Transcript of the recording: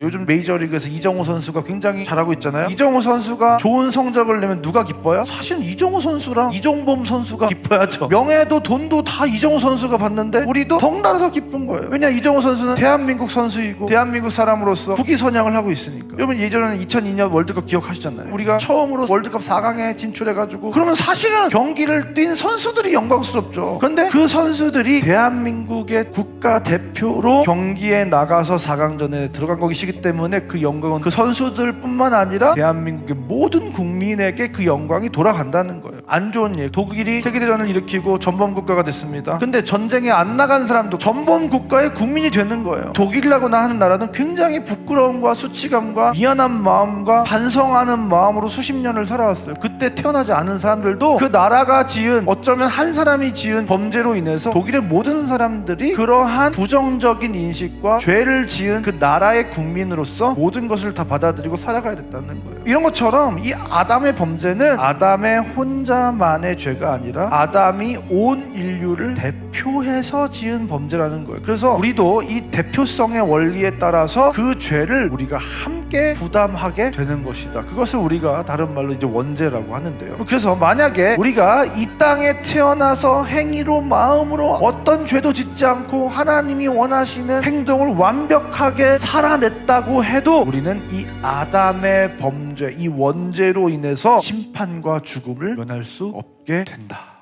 요즘 메이저리그에서 이정우 선수가 굉장히 잘하고 있잖아요. 이정우 선수가 좋은 성적을 내면 누가 기뻐요? 사실 이정우 선수랑 이종범 선수가 기뻐야죠. 명예도 돈도 다 이정우 선수가 받는데 우리도 덩달아서 기쁜 거예요. 왜냐 이정우 선수는 대한민국 선수이고 대한민국 사람으로서 국위 선양을 하고 있으니까. 여러분 예전에는 2002년 월드컵 기억하시잖아요. 우리가 처음으로 월드컵 4강에 진출해가지고 그러면 사실은 경기를 뛴 선수들이 영광스럽죠. 그런데 그 선수들이 대한민국의 국가 대표로 경기에 나가서 4강전에 들어간 것이기 때문에 그 영광은 그 선수들뿐만 아니라 대한민국의 모든 국민에게 그 영광이 돌아간다는 거예요. 안 좋은 얘기. 독일이 세계대전을 일으키고 전범 국가가 됐습니다. 근데 전쟁에 안 나간 사람도 전범 국가의 국민이 되는 거예요. 독일이라고 하는 나라는 굉장히 부끄러움과 수치감과 미안한 마음과 반성하는 마음으로 수십 년을 살아왔어요. 그때 태어나지 않은 사람들도 그 나라가 지은 어쩌면 한 사람이 지은 범죄로 인해서 독일의 모든 사람들이 그러한 부정적인 인식과 죄를 지은 그 나라의 국민으로서 모든 것을 다 받아들이고 살아가야 됐다는 거예요. 이런 것처럼 이 아담의 범죄는 아담의 혼자 만의 죄가 아니라 아담이 온 인류를 대표해서 지은 범죄라는 거예요. 그래서 우리도 이 대표성의 원리에 따라서 그 죄를 우리가 함께 부담하게 되는 것이다. 그것을 우리가 다른 말로 이제 원죄라고 하는데요. 그래서 만약에 우리가 이 땅에 태어나서 행위로 마음으로 어떤 죄도 짓지 않고 하나님이 원하시는 행동을 완벽하게 살아냈다고 해도 우리는 이 아담의 범죄, 이 원죄로 인해서 심판과 죽음을 면할 수 없게 된다.